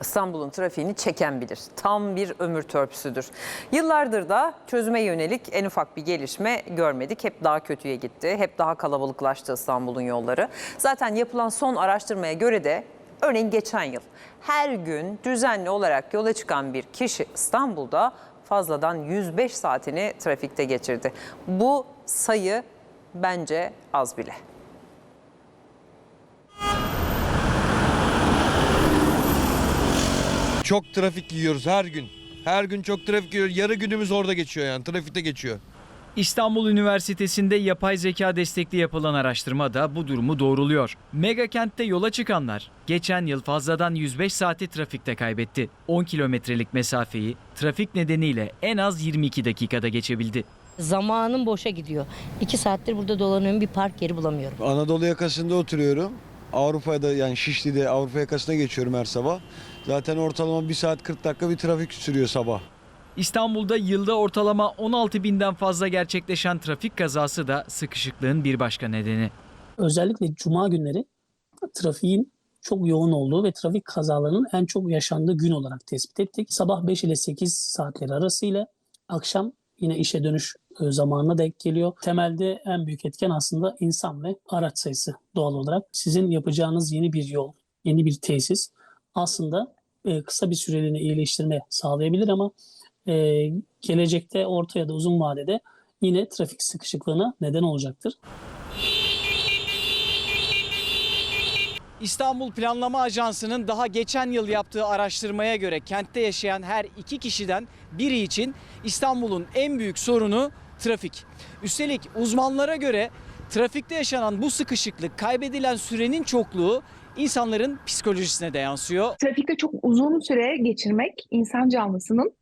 İstanbul'un trafiğini çeken bilir. Tam bir ömür törpüsüdür. Yıllardır da çözüme yönelik en ufak bir gelişme görmedik. Hep daha kötüye gitti. Hep daha kalabalıklaştı İstanbul'un yolları. Zaten yapılan son araştırmaya göre de örneğin geçen yıl her gün düzenli olarak yola çıkan bir kişi İstanbul'da fazladan 105 saatini trafikte geçirdi. Bu sayı bence az bile. Çok trafik yiyoruz her gün. Her gün çok trafik yiyoruz. Yarı günümüz orada geçiyor yani. Trafikte geçiyor. İstanbul Üniversitesi'nde yapay zeka destekli yapılan araştırma da bu durumu doğruluyor. Mega kentte yola çıkanlar geçen yıl fazladan 105 saati trafikte kaybetti. 10 kilometrelik mesafeyi trafik nedeniyle en az 22 dakikada geçebildi. Zamanım boşa gidiyor. İki saattir burada dolanıyorum bir park yeri bulamıyorum. Anadolu yakasında oturuyorum. Avrupa'da yani Şişli'de Avrupa yakasına geçiyorum her sabah. Zaten ortalama 1 saat 40 dakika bir trafik sürüyor sabah. İstanbul'da yılda ortalama 16 binden fazla gerçekleşen trafik kazası da sıkışıklığın bir başka nedeni. özellikle cuma günleri trafiğin çok yoğun olduğu ve trafik kazalarının en çok yaşandığı gün olarak tespit ettik. Sabah 5 ile 8 saatleri arasıyla akşam yine işe dönüş e, zamanına denk geliyor. Temelde en büyük etken aslında insan ve araç sayısı doğal olarak. Sizin yapacağınız yeni bir yol, yeni bir tesis aslında e, kısa bir süreliğine iyileştirme sağlayabilir ama e, gelecekte orta ya da uzun vadede yine trafik sıkışıklığına neden olacaktır. İstanbul Planlama Ajansı'nın daha geçen yıl yaptığı araştırmaya göre kentte yaşayan her iki kişiden biri için İstanbul'un en büyük sorunu trafik. Üstelik uzmanlara göre trafikte yaşanan bu sıkışıklık, kaybedilen sürenin çokluğu insanların psikolojisine de yansıyor. trafikte çok uzun süre geçirmek insan canlısının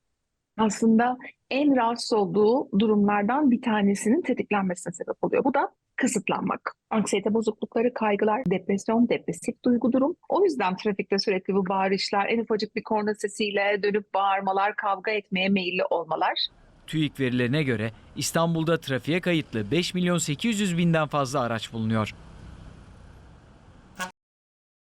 aslında en rahatsız olduğu durumlardan bir tanesinin tetiklenmesine sebep oluyor. Bu da kısıtlanmak. Anksiyete bozuklukları, kaygılar, depresyon, depresif duygu durum. O yüzden trafikte sürekli bu bağırışlar, en ufacık bir korna sesiyle dönüp bağırmalar, kavga etmeye meyilli olmalar. TÜİK verilerine göre İstanbul'da trafiğe kayıtlı 5 milyon 800 binden fazla araç bulunuyor.